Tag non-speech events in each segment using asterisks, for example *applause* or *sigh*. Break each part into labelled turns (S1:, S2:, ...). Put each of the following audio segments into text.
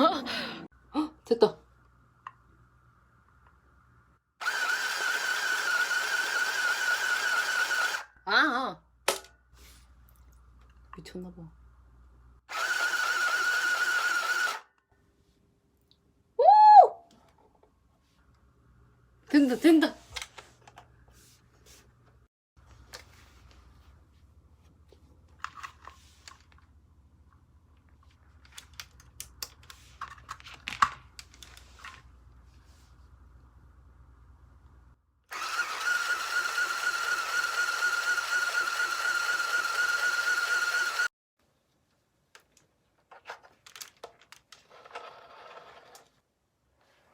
S1: 헉, *laughs* 됐다. 아, 아. 미쳤나 봐. 오! 된다, 된다.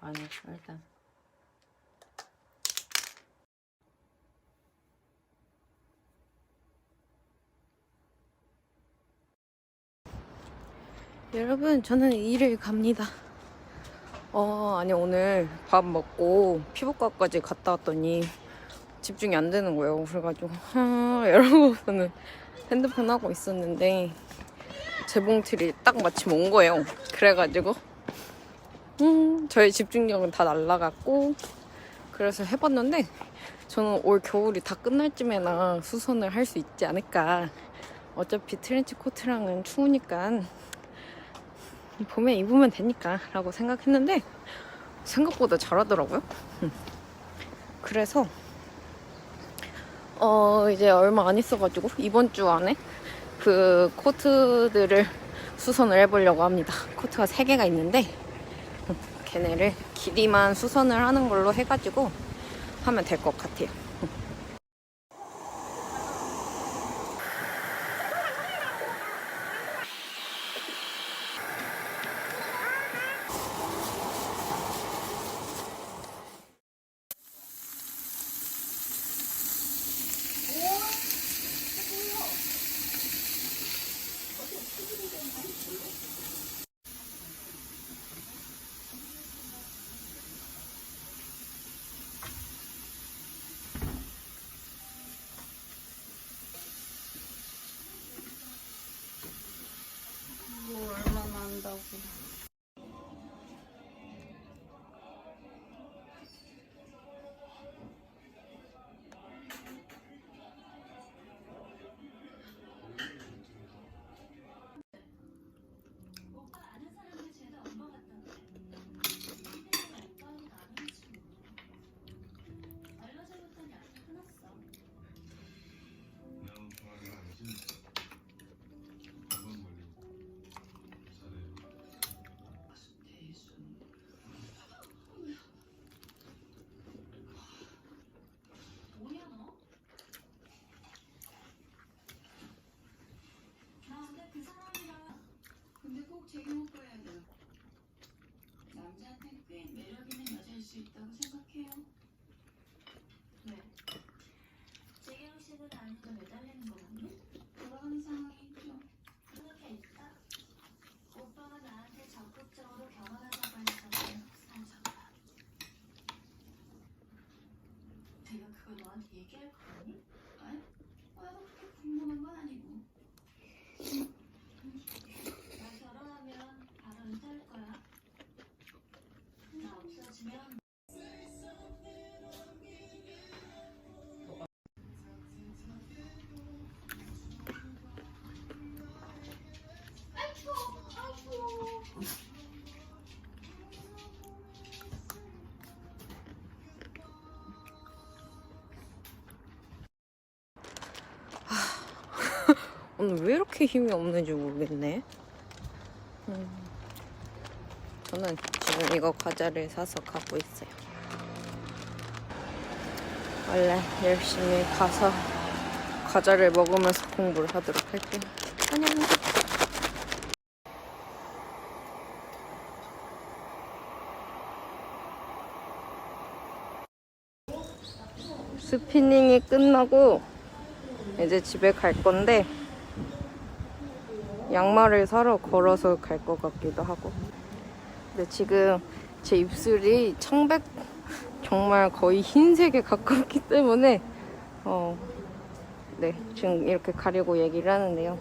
S1: 아니, 일단. 여러분, 저는 일을 갑니다. 어, 아니, 오늘 밥 먹고 피부과까지 갔다 왔더니 집중이 안 되는 거예요. 그래가지고, 하, 이러고서는 핸드폰 하고 있었는데, 재봉틀이 딱 마침 온 거예요. 그래가지고, 음, 저의 집중력은 다 날라갔고, 그래서 해봤는데, 저는 올 겨울이 다 끝날 쯤에나 수선을 할 수 있지 않을까. 어차피 트렌치 코트랑은 추우니까, 봄에 입으면 되니까, 라고 생각했는데, 생각보다 잘하더라고요. 음. 그래서, 어, 이제 얼마 안 있어가지고, 이번 주 안에 그 코트들을 수선을 해보려고 합니다. 코트가 3개가 있는데, 걔네를 길이만 수선을 하는 걸로 해가지고 하면 될 것 같아요. 뭐 얼마나 한다고.
S2: 근데 꼭 제기못 거야 돼요. 남자한테 꽤 매력 있는 여자일 수 있다고 생각해요. 네.
S3: 재경 씨는 아니도 매달리는 거 같니?
S2: 돌아가는 상황이 있죠.
S3: 그렇게 있다. 오빠가 나한테 적극적으로 경험하자고 했잖아요. 산소가. 내가 그걸 너한테 얘기할 거니?
S1: 오늘 왜 이렇게 힘이 없는지 모르겠네. 음, 저는 지금 이거 과자를 사서 가고 있어요. 원래 열심히 가서 과자를 먹으면서 공부를 하도록 할게요. 안녕. 스피닝이 끝나고 이제 집에 갈 건데 양말을 사러 걸어서 갈 것 같기도 하고. 근데 지금 제 입술이 청백 정말 거의 흰색에 가깝기 때문에 어, 네 지금 이렇게 가리고 얘기를 하는데요.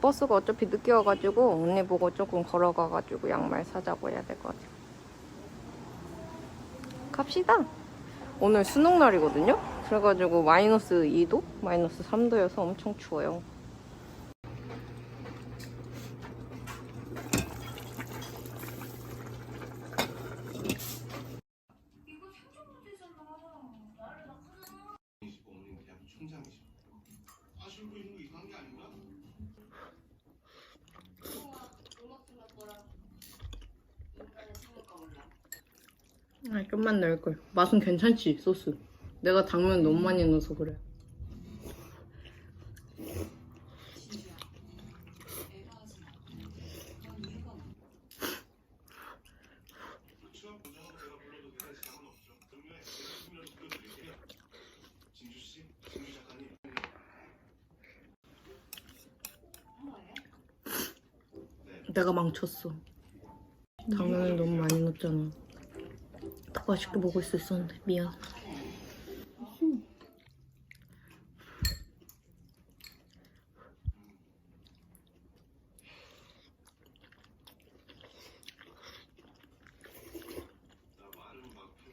S1: 버스가 어차피 늦게 와가지고 언니 보고 조금 걸어가가지고 양말 사자고 해야 될 것 같아요. 갑시다. 오늘 수능 날이거든요. 그래가지고 마이너스 2도, 마이너스 3도여서 엄청 추워요.
S4: 어머님 대학 총장이셔. 아실고 있는 거 이상한 게 아닌가?
S1: 아, 좀만 넣을걸. 맛은 괜찮지, 소스. 내가 당면 너무 많이 넣어서 그래. 내가 망쳤어. 당면을 너무 많이 넣었잖아. 더 맛있게 먹을 수 있었는데 미안.
S4: 나 말은 막해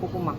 S1: 고구마.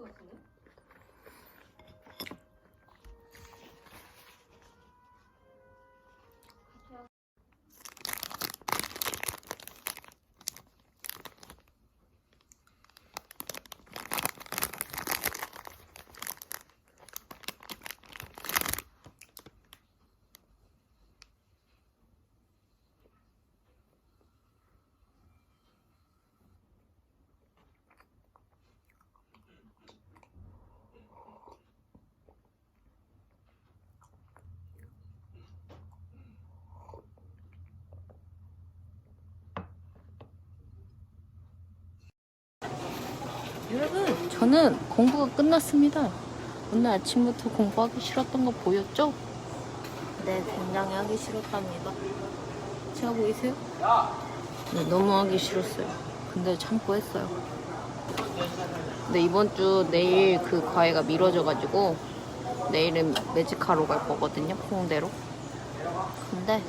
S1: сосны. 저는 공부가 끝났습니다. 오늘 아침부터 공부하기 싫었던 거 보였죠? 네, 굉장히 하기 싫었답니다. 제가 보이세요? 네, 너무 하기 싫었어요. 근데 참고 했어요. 근데 이번 주 내일 그 과외가 미뤄져가지고 내일은 매직하러 갈 거거든요, 홍대로. 근데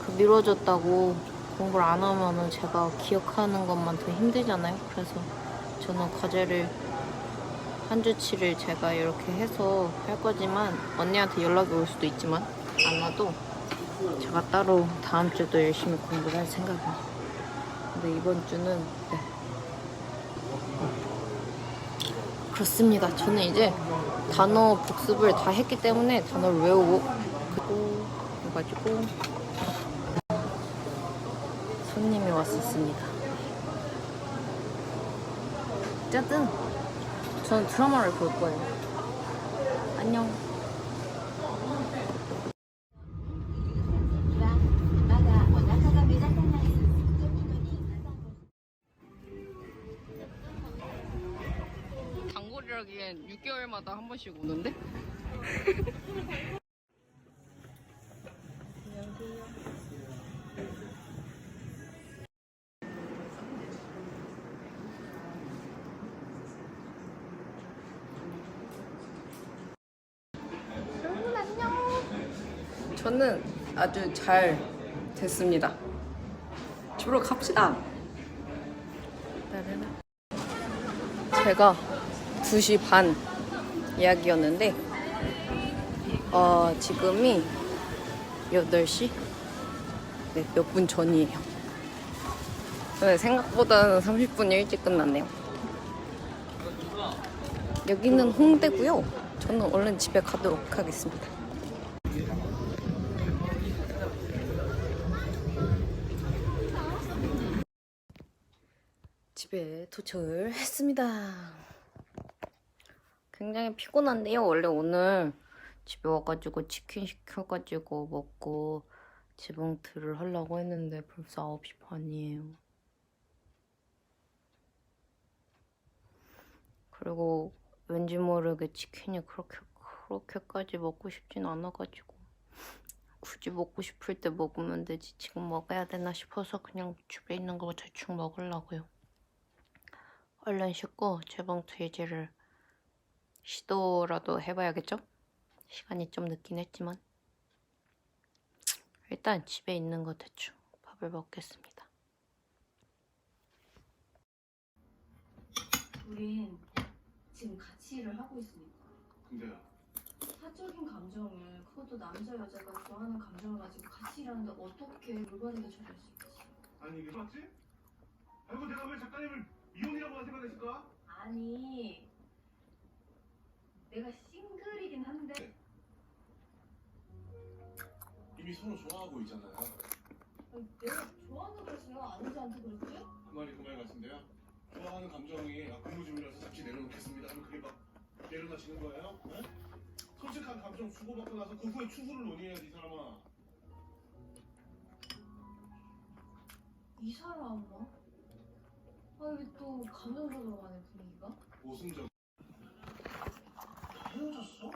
S1: 그게 미뤄졌다고 공부를 안 하면은 제가 기억하는 것만 더 힘들잖아요. 그래서 저는 과제를 한 주치를 제가 이렇게 해서 할 거지만 언니한테 연락이 올 수도 있지만 안 와도 제가 따로 다음 주도 열심히 공부를 할 생각입니다. 근데 이번 주는 네. 그렇습니다. 저는 이제 단어 복습을 다 했기 때문에 단어를 외우고 그리고 해가지고 손님이 왔었습니다. 어쨌든 저는 드라마를 볼 거예요. 안녕. 단골이라기엔 6개월마다 한 번씩 오는데? *laughs* 저는 아주 잘 됐습니다. 집으로 갑시다. 제가 2시 반 예약이었는데 어, 지금이 8시? 네, 몇 분 전이에요. 네, 생각보다는 30분 일찍 끝났네요. 여기는 홍대고요. 저는 얼른 집에 가도록 하겠습니다. 집에 도착을 했습니다. 굉장히 피곤한데요. 원래 오늘 집에 와가지고 치킨 시켜가지고 먹고 지붕틀을 하려고 했는데 벌써 9시 반이에요. 그리고 왠지 모르게 치킨이 그렇게 그렇게까지 먹고 싶진 않아가지고 굳이 먹고 싶을 때 먹으면 되지 지금 먹어야 되나 싶어서 그냥 집에 있는 거 대충 먹으려고요. 얼른 씻고 재봉틀 예제를 시도라도 해봐야겠죠? 시간이 좀 늦긴 했지만 일단 집에 있는 거 대충 밥을 먹겠습니다.
S2: 우린 지금 같이 일을 하고 있으니까
S4: 근데요.
S2: 사적인 감정을 그것도 남자 여자가 좋아하는 감정을 가지고 같이 일하는데 어떻게 물건에게 처리할 수 있지?
S4: 아니 이게 맞지? 아이고 내가 왜 작가님을 이혼이라고 생각했을까?
S2: 아니 내가 싱글이긴 한데
S4: 이미 서로 좋아하고 있잖아요.
S2: 내가 좋아한다고 했어요 아내한테 그렇게?
S4: 그 말이 그 말 같은데요. 좋아하는 감정이 아, 근무 중이라서 잠시 내려놓겠습니다. 하면 그게 막 내려놔지는 거예요? 네? 솔직한 감정 주고받고 나서 그 후에 추후를 논의해야지 이 사람아.
S2: 이 사람아? 아 여기 또 감정적으로 가네 분위기가?
S4: 오승정 헤어졌어?